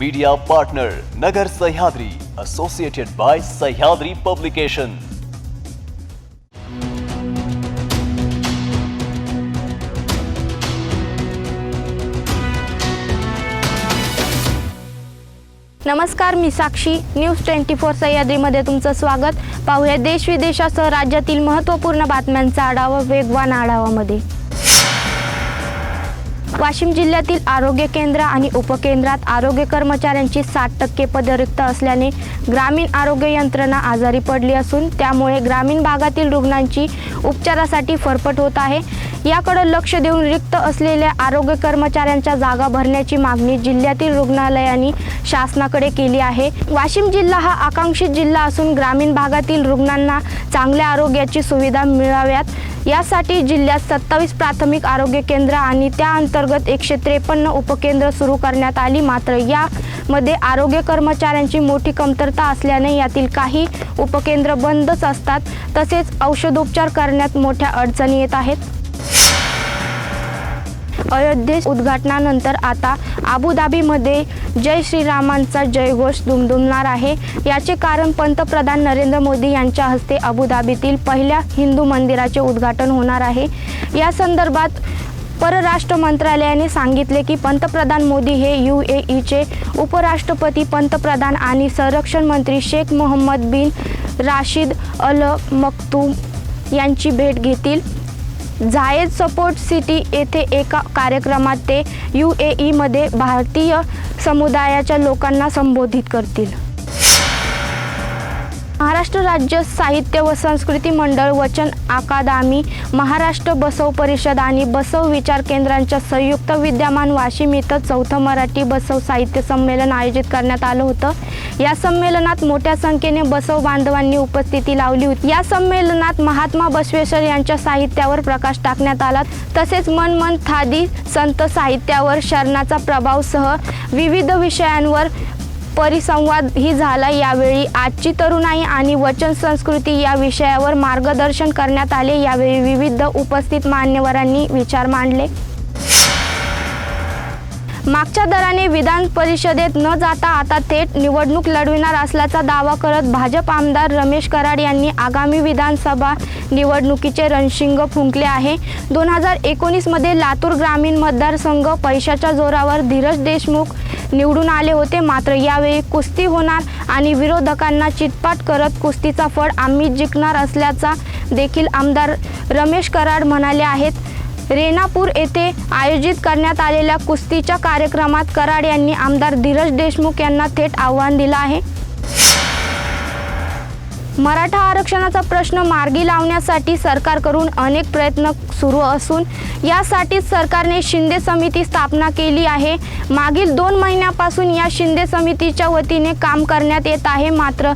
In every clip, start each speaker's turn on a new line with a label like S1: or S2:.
S1: Media partner Nagar Sahyadri associated by Sahyadri publication
S2: नमस्कार मी Sakshi. News twenty four सह्याद्रीमध्ये तुमचं स्वागत. पाहूया देश विदेशासह राज्यातील महत्त्वपूर्ण बातम्यांचा आढावा वेगवान आढावामध्ये. वाशिम जिल्ह्यातील आरोग्य केंद्र आणि उपकेंद्रात आरोग्य कर्मचाऱ्यांची साठ टक्के पदे रिक्त असल्याने ग्रामीण आरोग्य यंत्रणा आजारी पडली असून त्यामुळे ग्रामीण भागातील रुग्णांची उपचारासाठी फरफट होत आहे. याकडे लक्ष देऊन रिक्त असलेल्या आरोग्य कर्मचाऱ्यांच्या जागा भरण्याची मागणी जिल्ह्यातील रुग्णालयांनी शासनाकडे केली आहे. वाशिम जिल्हा हा आकांक्षित जिल्हा असून ग्रामीण भागातील रुग्णांना चांगल्या आरोग्याची सुविधा मिळाव्यात. यासाठी जिल्ह्यात सत्तावीस प्राथमिक आरोग्य केंद्र आणि त्या अंतर्गत एकशे त्रेपन्न उपकेंद्र सुरू करण्यात आली. मात्र यामध्ये आरोग्य कर्मचाऱ्यांची मोठी कमतरता असल्याने यातील काही उपकेंद्र बंदच असतात. तसेच औषधोपचार करण्यात मोठ्या अडचणी येत आहेत. अयोध्येत उद्घाटनानंतर आता अबुधाबीमध्ये जय श्रीरामांचा जयघोष दुमदुमणार आहे. याचे कारण पंतप्रधान नरेंद्र मोदी यांच्या हस्ते अबुधाबीतील पहिल्या हिंदू मंदिराचे उद्घाटन होणार आहे. या संदर्भात परराष्ट्र मंत्रालयाने सांगितले की पंतप्रधान मोदी हे यू ए ईचे उपराष्ट्रपती पंतप्रधान आणि संरक्षण मंत्री शेख मोहम्मद बिन राशिद अल मक्तूम यांची भेट घेतील. झायेद सपोर्ट सिटी येथे एका कार्यक्रमात ते यू ए ईमध्ये भारतीय समुदायाच्या लोकांना संबोधित करतील. महाराष्ट्र राज्य साहित्य व संस्कृती मंडळ वचन अकादमी महाराष्ट्र बसव परिषद आणि बसव विचार केंद्रांच्या संयुक्त विद्यमान वाशिम इथं चौथं मराठी बसव साहित्य संमेलन आयोजित करण्यात आलं होतं. या संमेलनात मोठ्या संख्येने बसव बांधवांनी उपस्थिती लावली होती. या संमेलनात महात्मा बसवेश्वर यांच्या साहित्यावर प्रकाश टाकण्यात आला. तसेच मन मन थादी संत साहित्यावर शरणाचा प्रभावसह विविध विषयांवर परिसंवाद ही झाला. यावेळी आजची तरुणाई आणि वचन संस्कृती या विषयावर मार्गदर्शन करण्यात आले. यावेळी विविध उपस्थित मान्यवरांनी विचार मांडले. मागच्या दराने विधान परिषदेत न जाता आता थेट निवडणूक लढविणार असल्याचा दावा करत भाजप आमदार रमेश कराड यांनी आगामी विधानसभा निवडणुकीचे रणशिंग फुंकले आहे. दोन हजार एकोणीसमध्ये लातूर ग्रामीण मतदारसंघ पैशाच्या जोरावर धीरज देशमुख निवडून आले होते. मात्र यावेळी कुस्ती होणार आणि विरोधकांना चितपाट करत कुस्तीचा फळ आम्ही जिंकणार असल्याचा देखील आमदार रमेश कराड म्हणाले आहेत. रेणापूर येथे आयोजित करण्यात आलेल्या कुस्तीच्या कार्यक्रमात कराड यांनी आमदार धीरज देशमुख यांना थेट आव्हान दिलं आहे. मराठा आरक्षणाचा प्रश्न मार्गी लावण्यासाठी सरकारकडून अनेक प्रयत्न सुरू असून यासाठीच सरकारने शिंदे समिती स्थापना केली आहे. मागील दोन महिन्यापासून या शिंदे समितीच्या वतीने काम करण्यात येत आहे. मात्र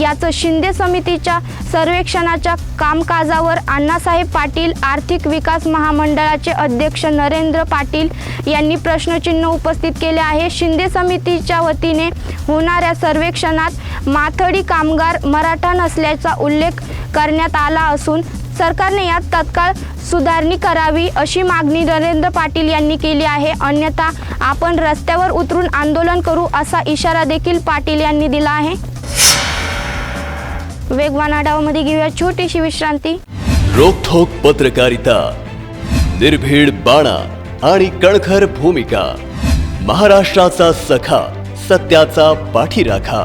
S2: याचं शिंदे समितीच्या सर्वेक्षणाच्या कामकाजावर अण्णासाहेब पाटील आर्थिक विकास महामंडळाचे अध्यक्ष नरेंद्र पाटील यांनी प्रश्नचिन्ह उपस्थित केले आहे. शिंदे समितीच्या वतीने होणाऱ्या सर्वेक्षणात माथडी कामगार मराठा नसल्याचा उल्लेख करण्यात आला असून सरकारने यात तत्काळ सुधारणी करावी अशी मागणी नरेंद्र पाटील यांनी केली आहे. अन्यथा आपण रस्त्यावर उतरून आंदोलन करू असा इशारा देखील पाटील यांनी दिला आहे. वेगवान आढावामध्ये घेऊया छोटीशी विश्रांती.
S1: रोखोक पत्रकारिता निर्भीड बाणा आणि कणखर भूमिका महाराष्ट्राचा सखा सत्याचा पाठीराखा.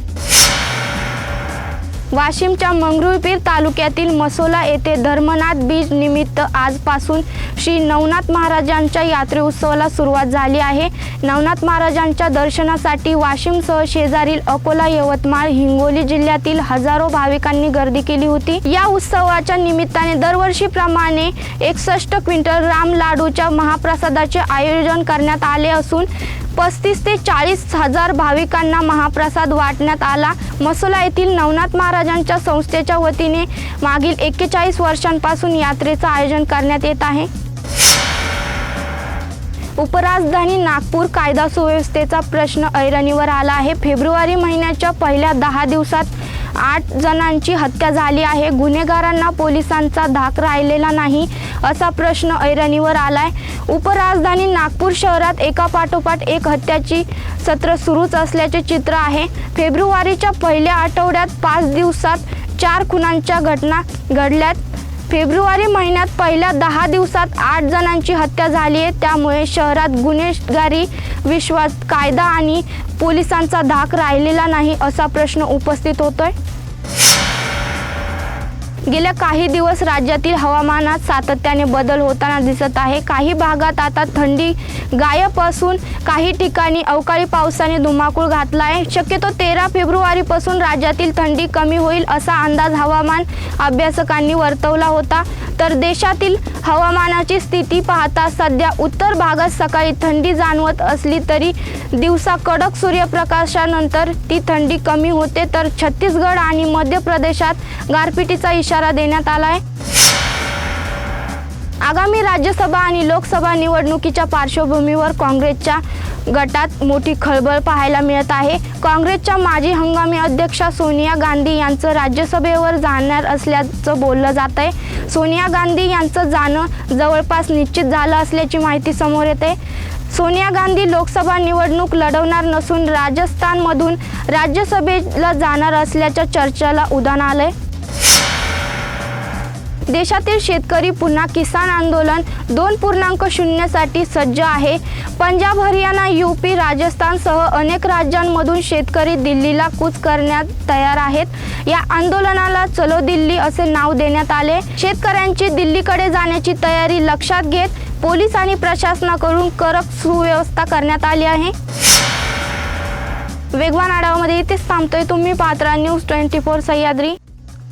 S2: वाशिमच्या मंगरुळपीर तालुक्यातील मसोला येथे धर्मनाथ बीज निमित्त आजपासून श्री नवनाथ महाराजांच्या यात्रे उत्सवाला सुरुवात झाली आहे. नवनाथ महाराजांच्या दर्शनासाठी वाशिमसह शेजारील अकोला यवतमाळ हिंगोली जिल्ह्यातील हजारो भाविकांनी गर्दी केली होती. या उत्सवाच्या निमित्ताने दरवर्षीप्रमाणे एकसष्ट क्विंटल राम लाडूच्या महाप्रसादाचे आयोजन करण्यात आले असून पस्तीस ते चाळीस हजार भाविकांना महाप्रसाद वाटण्यात आला. मसोला येथील नवनाथ महाराजांच्या संस्थेच्या वतीने मागील एक्केचाळीस वर्षांपासून यात्रेचं आयोजन करण्यात येत आहे. उपराजधानी नागपूर कायदा सुव्यवस्थेचा प्रश्न ऐरणीवर आला आहे. फेब्रुवारी महिन्याच्या पहिल्या दहा दिवसात आठ जणांची हत्या झाली आहे. गुन्हेगारांना पोलिसांचा धाक राहिलेला नाही असा प्रश्न ऐरणीवर आलाय. उपराजधानी नागपूर शहरात एकापाठोपाठ एक हत्याची सत्र सुरूच असल्याचे चित्र आहे. फेब्रुवारीच्या पहिल्या आठवड्यात पाच दिवसात चार खुनांच्या घटना घडल्यात. फेब्रुवारी महिन्यात पहिल्या दहा दिवसात आठ जणांची हत्या झाली आहे. त्यामुळे शहरात गुन्हेगारी विश्वास कायदा आणि पोलिसांचा धाक राहिलेला नाही असा प्रश्न उपस्थित होतोय. गेल्या काही दिवस राज्यातील हवामानात सातत्याने बदल होताना दिसत आहे. काही भागात आता थंडी गायब असून काही ठिकाणी अवकाळी पावसाने धुमाकूळ घातला आहे. शक्यतो तेरा फेब्रुवारीपासून राज्यातील थंडी कमी होईल असा अंदाज हवामान अभ्यासकांनी वर्तवला होता. तर देशातील हवामानाची स्थिती पाहता सध्या उत्तर भागात सकाळी थंडी जाणवत असली तरी दिवसा कडक सूर्यप्रकाशानंतर ती थंडी कमी होते. तर छत्तीसगड आणि मध्य प्रदेशात गारपिटीचा इशारा इशारा देण्यात आलाय. आगामी राज्यसभा आणि लोकसभा निवडणुकीच्या पार्श्वभूमीवर काँग्रेसच्या गटात मोठी खळबळ पाहायला मिळत आहे. काँग्रेसच्या माजी हंगामी अध्यक्षा सोनिया गांधी यांचं राज्यसभेवर जाणार असल्याचं बोललं जात आहे. सोनिया गांधी यांचं जाणं जवळपास निश्चित झालं असल्याची माहिती समोर येते. सोनिया गांधी लोकसभा निवडणूक लढवणार नसून राजस्थानमधून राज्यसभेला जाणार असल्याच्या चर्चेला उदाहरण आलंय. देशातील शेतकरी पुन्हा किसान आंदोलन दोन पूर्णांक शून्यसाठी सज्ज आहे. पंजाब हरियाणा यूपी राजस्थानसह अनेक राज्यांमधून शेतकरी दिल्लीला कूच करण्यात तयार आहेत. या आंदोलनाला चलो दिल्ली असे नाव देण्यात आले. शेतकऱ्यांची दिल्लीकडे जाण्याची तयारी लक्षात घेत पोलीस आणि प्रशासनाकडून कडक सुव्यवस्था करण्यात आली आहे. वेगवान आढावामध्ये इथेच थांबतोय तुम्ही. Patra news twenty four Sahyadri.